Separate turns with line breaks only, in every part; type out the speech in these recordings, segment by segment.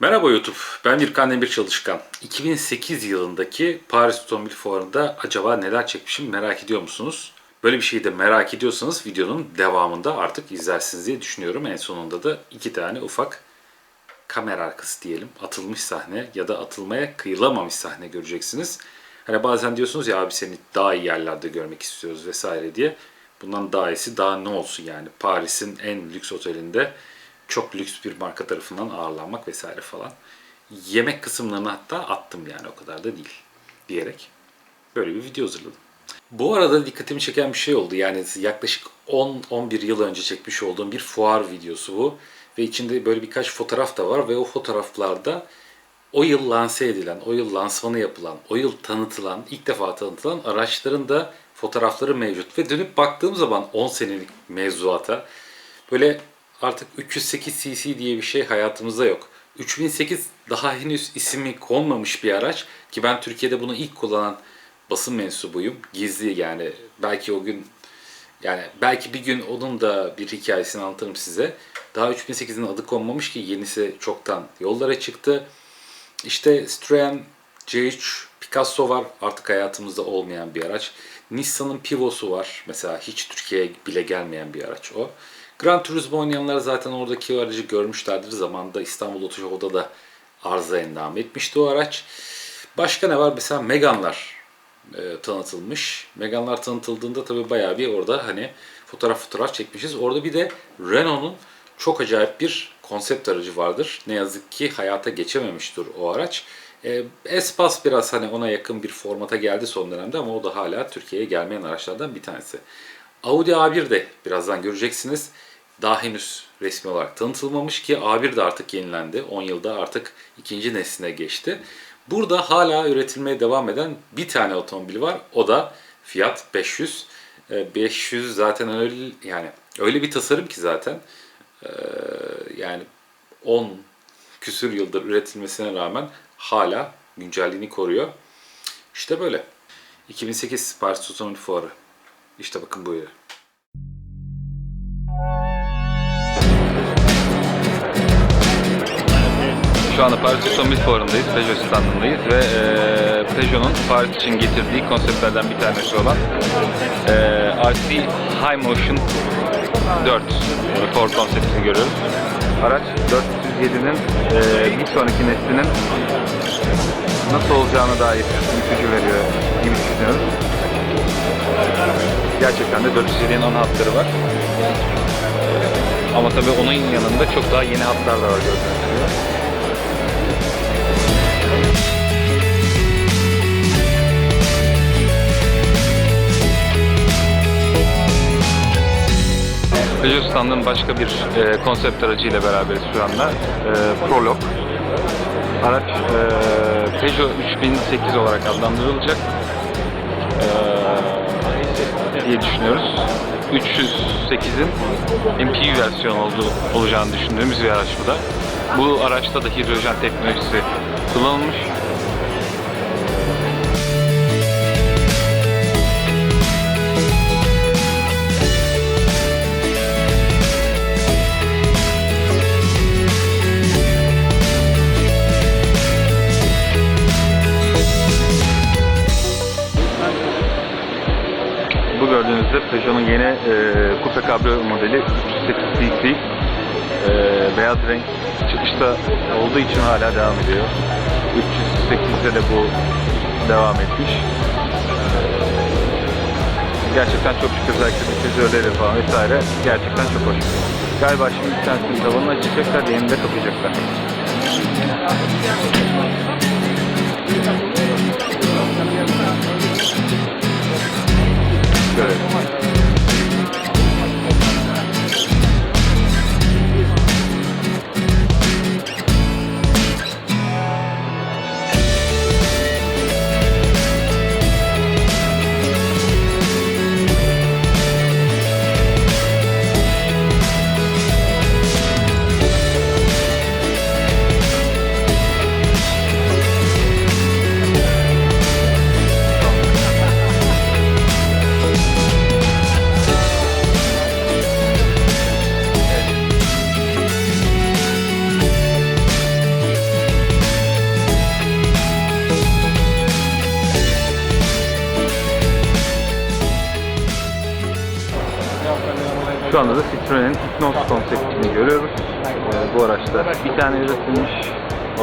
Merhaba YouTube, ben Birkan Demir Çalışkan. 2008 yılındaki Paris Otomobil Fuarı'nda acaba neler çekmişim merak ediyor musunuz? Böyle bir şeyi de merak ediyorsanız videonun devamında artık izlersiniz diye düşünüyorum. En sonunda da iki tane ufak kamera arkası diyelim, atılmış sahne ya da atılmaya kıyılamamış sahne göreceksiniz. Hani bazen diyorsunuz ya abi seni daha iyi yerlerde görmek istiyoruz vesaire diye. Bundan daha iyisi daha ne olsun yani Paris'in en lüks otelinde çok lüks bir marka tarafından ağırlanmak vesaire falan. Yemek kısımlarını hatta attım yani o kadar da değil diyerek böyle bir video hazırladım. Bu arada dikkatimi çeken bir şey oldu. Yani yaklaşık 10-11 yıl önce çekmiş olduğum bir fuar videosu bu. Ve içinde böyle birkaç fotoğraf da var ve o fotoğraflarda o yıl lanse edilen, o yıl lansmanı yapılan, o yıl tanıtılan, ilk defa tanıtılan araçların da fotoğrafları mevcut. Ve dönüp baktığım zaman 10 senelik mevzuata böyle artık 308 cc diye bir şey hayatımızda yok. 3008 daha henüz ismi konmamış bir araç ki ben Türkiye'de bunu ilk kullanan basın mensubuyum. Gizli yani belki o gün yani belki bir gün onun da bir hikayesini anlatırım size. Daha 3008'in adı konmamış ki yenisi çoktan yollara çıktı. İşte Citroen C3 Picasso var artık hayatımızda olmayan bir araç. Nissan'ın Pivo'su var mesela hiç Türkiye'ye bile gelmeyen bir araç o. Gran Turismo oynayanlar zaten oradaki aracı görmüşlerdir. Zamanında İstanbul Oto Show'da da arıza endam etmişti o araç. Başka ne var? Mesela Megane'lar e, tanıtılmış. Megane'lar tanıtıldığında tabii bayağı bir orada hani fotoğraf fotoğraf çekmişiz. Orada bir de Renault'un çok acayip bir konsept aracı vardır. Ne yazık ki hayata geçememiştir o araç. E, Espas biraz hani ona yakın bir formata geldi son dönemde ama o da hala Türkiye'ye gelmeyen araçlardan bir tanesi. Audi A1 de birazdan göreceksiniz. Daha henüz resmi olarak tanıtılmamış ki A1 de artık yenilendi. 10 yılda artık ikinci nesline geçti. Burada hala üretilmeye devam eden bir tane otomobil var. O da Fiat 500. 500 zaten öyle yani öyle bir tasarım ki zaten Ee, yani 10 küsür yıldır üretilmesine rağmen hala güncelliğini koruyor. İşte böyle. 2008 Paris Otomobil Fuarı. İşte bakın böyle.
Şu anda Paris Otomobil Fuarı'ndayız, Peugeot standındayız ve e, Peugeot'un Paris için getirdiği konseptlerden bir tanesi olan e, RC High Motion 4 Ford konseptini görüyoruz. Araç 407'nin e, bir sonraki neslinin nasıl olacağına dair ipucu veriyor gibi düşünüyoruz. Gerçekten de 407'nin ana hatları var. Ama tabii onun yanında çok daha yeni hatlar da var gördüğünüz gibi. Standının başka bir e, konsept aracıyla beraberiz şu anda. E, Prolog. Araç e, Peugeot 3008 olarak adlandırılacak e, diye düşünüyoruz. 308'in MPV versiyonu olduğu, olacağını düşündüğümüz bir araç bu da. Bu araçta da hidrojen teknolojisi kullanılmış. Gördüğünüzde Peugeot'un yeni e, Coupe Cabrio modeli 308 CC e, beyaz renk çıkışta olduğu için hala devam ediyor. 308'de de bu devam etmiş. Gerçekten çok şık özellikle difüzörleri falan vesaire gerçekten çok hoş. Galiba şimdi bir tanesinin tavanını açacaklar, diğerini de kapayacaklar. Şu anda da Citroen'in Hypnos konseptini görüyoruz. Ee, bu araçta bir tane üretilmiş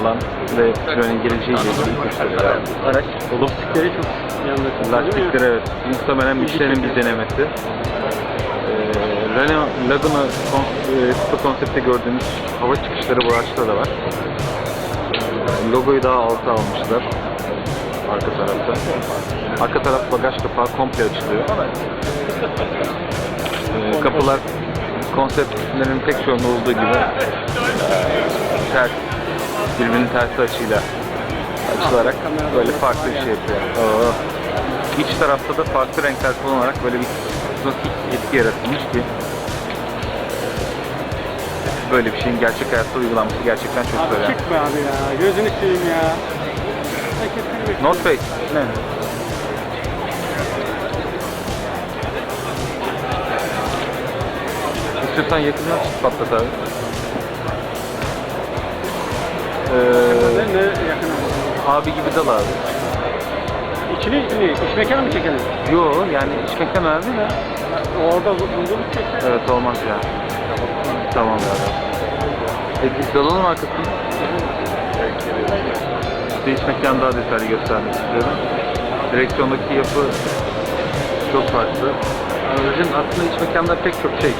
olan ve Citroen'in geleceğiyle ilgili ipuçları veren bir araç.
Lastikleri çok yanında.
Lastikleri evet. Muhtemelen Michelin'in bir denemesi. Ee, Renault Laguna kon- e, Kupa konseptte gördüğümüz hava çıkışları bu araçta da var. Logoyu daha alta almışlar. Arka tarafta. Arka taraf bagaj kapağı komple açılıyor. Ee, kapılar konseptlerin pek çoğunda olduğu gibi e, ters, birbirinin tersi açıyla açılarak böyle farklı bir şey yapıyor. Oo. İç tarafta da farklı renkler kullanarak böyle bir etki yaratılmış ki böyle bir şeyin gerçek hayatta uygulanması gerçekten çok zor.
Çıkma abi ya. Gözünü seveyim ya.
North Face. Ne? İstiyorsan yakından tut patlat abi. Ee,
de yakın
abi gibi dal abi.
İçini ne? İç mekanı mı çekelim?
Yo yani iç mekan önemli de.
Orada bulundurmuş çeksen.
Evet olmaz ya. Tamam ya. Peki dalalım arkasını. Size iç mekanı daha detaylı göstermek istiyorum. Direksiyondaki yapı çok farklı. Aracın aslında iç mekanda pek çok şey.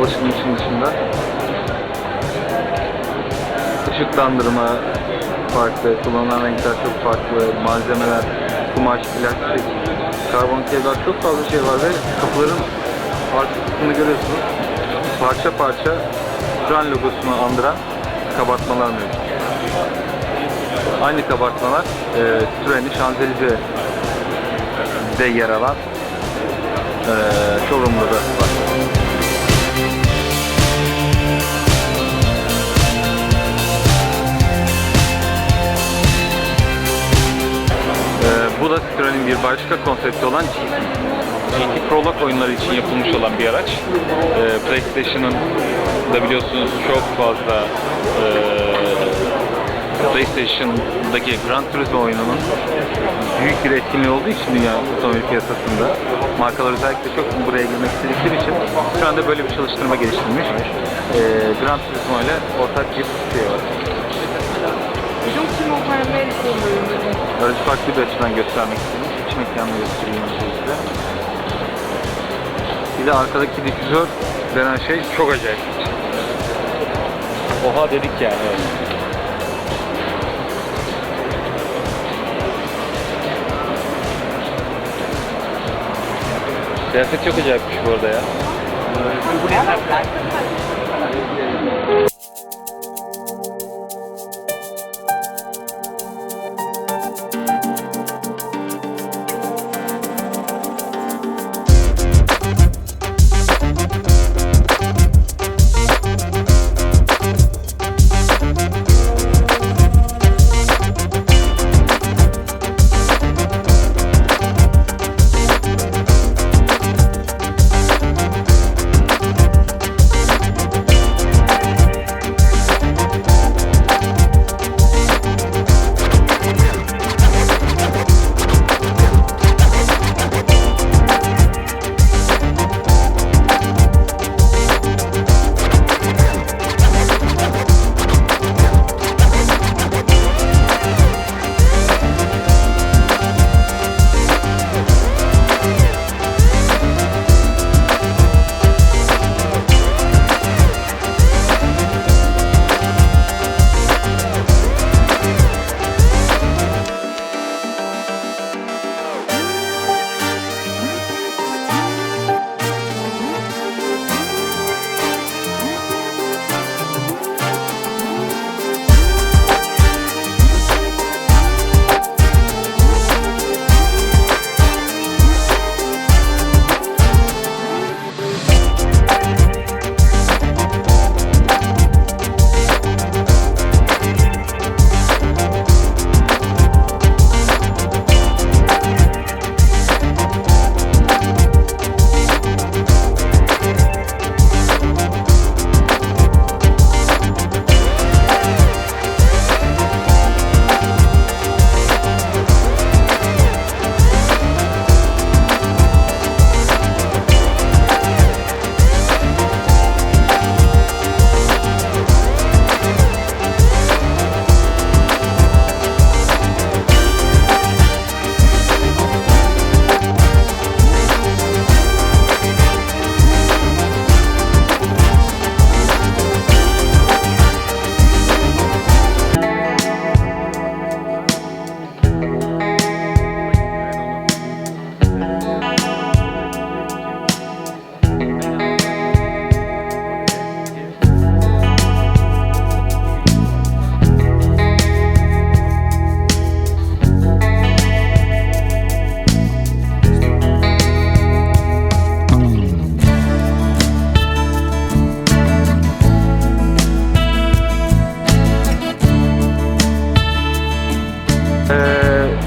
Alışılmışın dışında. Işıklandırma farklı, kullanılan renkler çok farklı, malzemeler, kumaş, plastik, karbon kevlar çok fazla şey var ve kapıların arka kısmını görüyorsunuz. Parça parça Citroen logosunu andıran kabartmalar mevcut. Aynı kabartmalar e, Citroen'in Şanzelize'de yer alan e, da bu da Citroen'in bir başka konsepti olan GT. Prologue oyunları için yapılmış olan bir araç. Ee, PlayStation'ın da biliyorsunuz çok fazla e, PlayStation'daki Gran Turismo oyununun büyük bir etkinliği olduğu için dünya otomobil piyasasında markalar özellikle çok buraya girmek istedikleri için şu anda böyle bir çalıştırma geliştirilmiş. Ee, Gran Turismo ile ortak bir şey var. Aracı farklı bir açıdan göstermek istedim. İç mekanını göstereyim öncelikle. Bir de arkadaki difüzör denen şey çok acayip. Oha dedik yani. Kıyafet çok acayipmiş bu arada ya.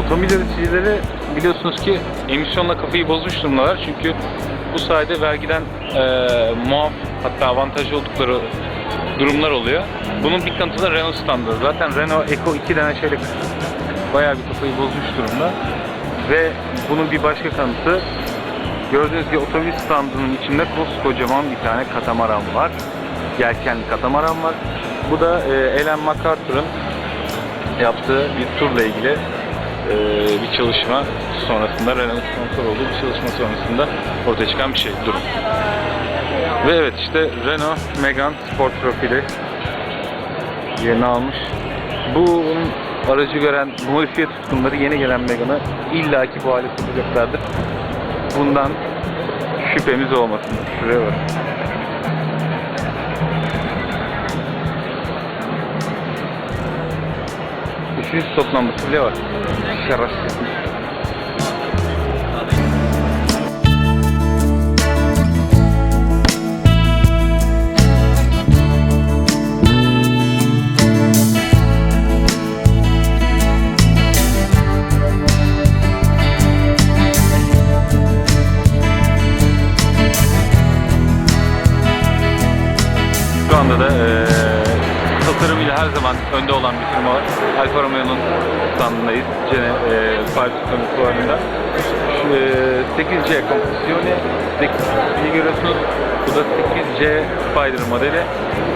Otomobil üreticileri biliyorsunuz ki emisyonla kafayı bozmuş durumdalar. Çünkü bu sayede vergiden e, muaf hatta avantajlı oldukları durumlar oluyor. Bunun bir kanıtı da Renault standı. Zaten Renault Eco 2 denen şeyle bayağı bir kafayı bozmuş durumda. Ve bunun bir başka kanıtı gördüğünüz gibi otomobil standının içinde koskocaman bir tane katamaran var. Yelkenli katamaran var. Bu da e, Alan MacArthur'ın yaptığı bir turla ilgili e, bir çalışma sonrasında Renault sponsor olduğu bir çalışma sonrasında ortaya çıkan bir şey durum. Ve evet işte Renault Megane Sport profili yerini almış. Bu aracı gören modifiye tutkunları yeni gelen Megane'ı illaki bu hale sokacaklardır. Bundan şüphemiz olmasın. Şuraya bak. свит, стоп, нам слева. Все, раз. Her zaman önde olan bir firma var. Alfa Romeo'nun standındayız. Gene eee Paris. Şu, eee, 8C Competizione 8'yi görüyorsunuz. Bu da 8C Spider modeli.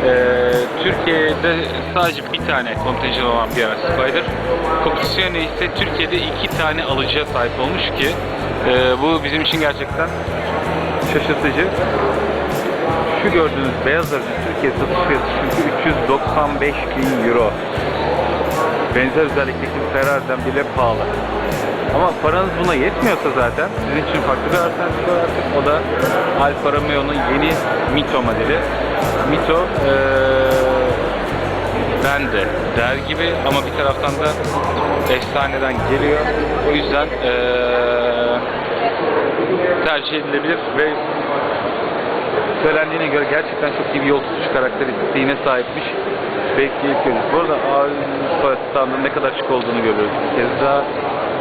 Eee, Türkiye'de sadece bir tane kontenjan olan bir araç Spider. Competizione ise Türkiye'de iki tane alıcıya sahip olmuş ki eee, bu bizim için gerçekten şaşırtıcı. Şu gördüğünüz beyaz aracın Türkiye satış fiyatı çünkü 395 bin euro. Benzer özellikteki Ferrari'den bile pahalı. Ama paranız buna yetmiyorsa zaten sizin için farklı bir alternatif var artık. O da Alfa Romeo'nun yeni Mito modeli. Mito eee ben de der gibi ama bir taraftan da efsaneden geliyor. O yüzden eee tercih edilebilir ve söylendiğine göre gerçekten çok iyi bir yol tutuş karakteristiğine sahipmiş. Bekleyip görürüz. Bu arada Alfa standının ne kadar şık olduğunu görüyoruz. Bir kez daha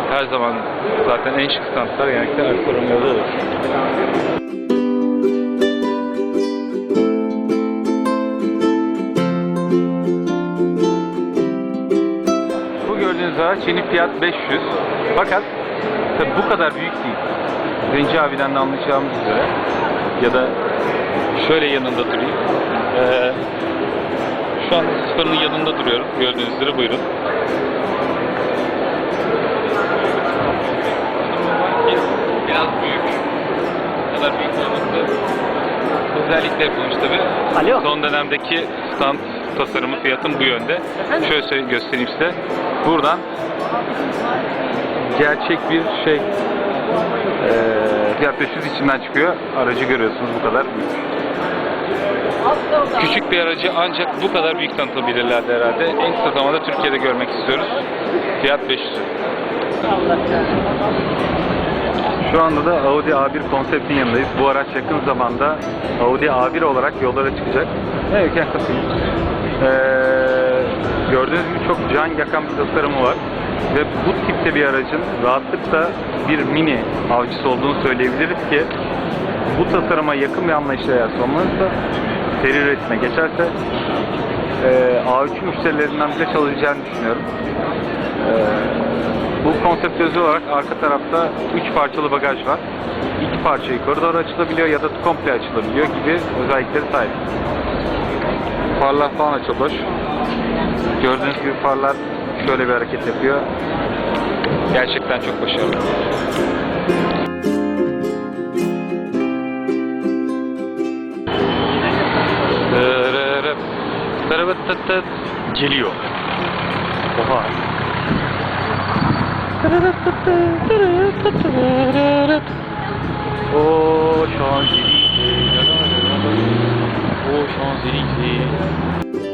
her zaman zaten en şık standlar genellikle Alfa Romeo'da olur. Bu gördüğünüz araç yeni fiyat 500. Fakat tabi bu kadar büyük değil. Zenci abiden de anlayacağımız üzere ya da şöyle yanında durayım. Ee, şu an sıfırın yanında duruyorum. Gördüğünüz üzere buyurun. Biraz büyük. Bu kadar büyük olması özellikle yapılmış tabi.
Alo.
Son dönemdeki stand tasarımı fiyatım bu yönde. Şöyle söyle- göstereyim size. Buradan gerçek bir şey eee fiyat 500 içinden çıkıyor. Aracı görüyorsunuz bu kadar büyük. Küçük bir aracı ancak bu kadar büyük tanıtabilirlerdi herhalde. En kısa zamanda Türkiye'de görmek istiyoruz. Fiyat 500. Şu anda da Audi A1 konseptin yanındayız. Bu araç yakın zamanda Audi A1 olarak yollara çıkacak. Evet, kapıyı. Ee, gördüğünüz gibi çok can yakan bir tasarımı var. Ve bu tipte bir aracın rahatlıkla bir mini avcısı olduğunu söyleyebiliriz ki bu tasarıma yakın bir anlayışla sonlanırsa seri üretime geçerse e, A3 müşterilerinden bile çalışacağını düşünüyorum. E, bu konsept özel olarak arka tarafta 3 parçalı bagaj var. İki parça doğru açılabiliyor ya da komple açılabiliyor gibi özellikleri sahip. Farlar falan da. Gördüğünüz gibi farlar şöyle bir hareket yapıyor. Gerçekten çok başarılı. Tıt. Geliyor. Oha. O Şanzelize. O Şanzelize.